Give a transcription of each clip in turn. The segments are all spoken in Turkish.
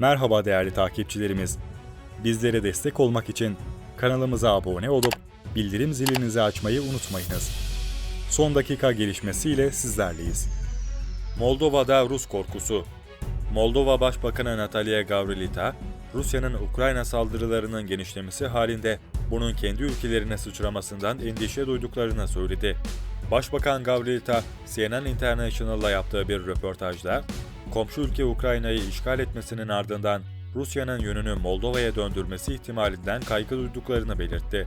Merhaba değerli takipçilerimiz. Bizlere destek olmak için kanalımıza abone olup bildirim zilinizi açmayı unutmayınız. Son dakika gelişmesiyle sizlerleyiz. Moldova'da Rus korkusu. Moldova Başbakanı Natalia Gavrilita, Rusya'nın Ukrayna saldırılarının genişlemesi halinde bunun kendi ülkelerine sıçramasından endişe duyduklarını söyledi. Başbakan Gavrilita, CNN International'la yaptığı bir röportajda, komşu ülke Ukrayna'yı işgal etmesinin ardından Rusya'nın yönünü Moldova'ya döndürmesi ihtimalinden kaygı duyduklarını belirtti.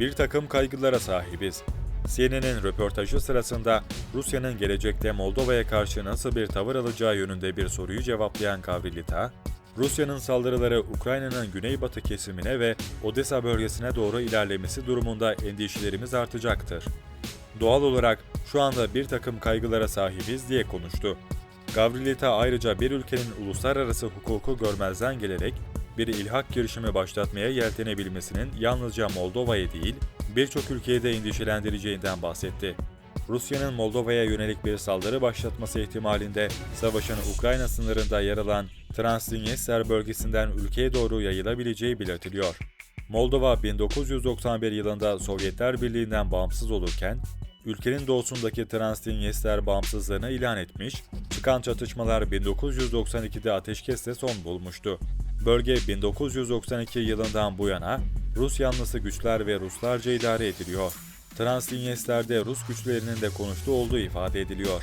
Bir takım kaygılara sahibiz. CNN'in röportajı sırasında Rusya'nın gelecekte Moldova'ya karşı nasıl bir tavır alacağı yönünde bir soruyu cevaplayan Gavrilita, Rusya'nın saldırıları Ukrayna'nın güneybatı kesimine ve Odessa bölgesine doğru ilerlemesi durumunda endişelerimiz artacaktır. Doğal olarak şu anda bir takım kaygılara sahibiz diye konuştu. Gavrilita ayrıca bir ülkenin uluslararası hukuku görmezden gelerek bir ilhak girişimi başlatmaya yeltenebilmesinin yalnızca Moldova'ya değil, birçok ülkeye de endişelendireceğinden bahsetti. Rusya'nın Moldova'ya yönelik bir saldırı başlatması ihtimalinde savaşın Ukrayna sınırında yer alan Transdniester bölgesinden ülkeye doğru yayılabileceği belirtiliyor. Moldova 1991 yılında Sovyetler Birliği'nden bağımsız olurken, ülkenin doğusundaki Transdniester bağımsızlığını ilan etmiş, çıkan çatışmalar 1992'de ateşkesle son bulmuştu. Bölge 1992 yılından bu yana Rus yanlısı güçler ve Ruslarca idare ediliyor. Transdniester'de Rus güçlerinin de konuştuğu olduğu ifade ediliyor.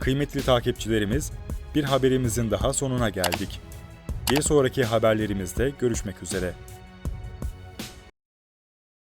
Kıymetli takipçilerimiz, bir haberimizin daha sonuna geldik. Bir sonraki haberlerimizde görüşmek üzere.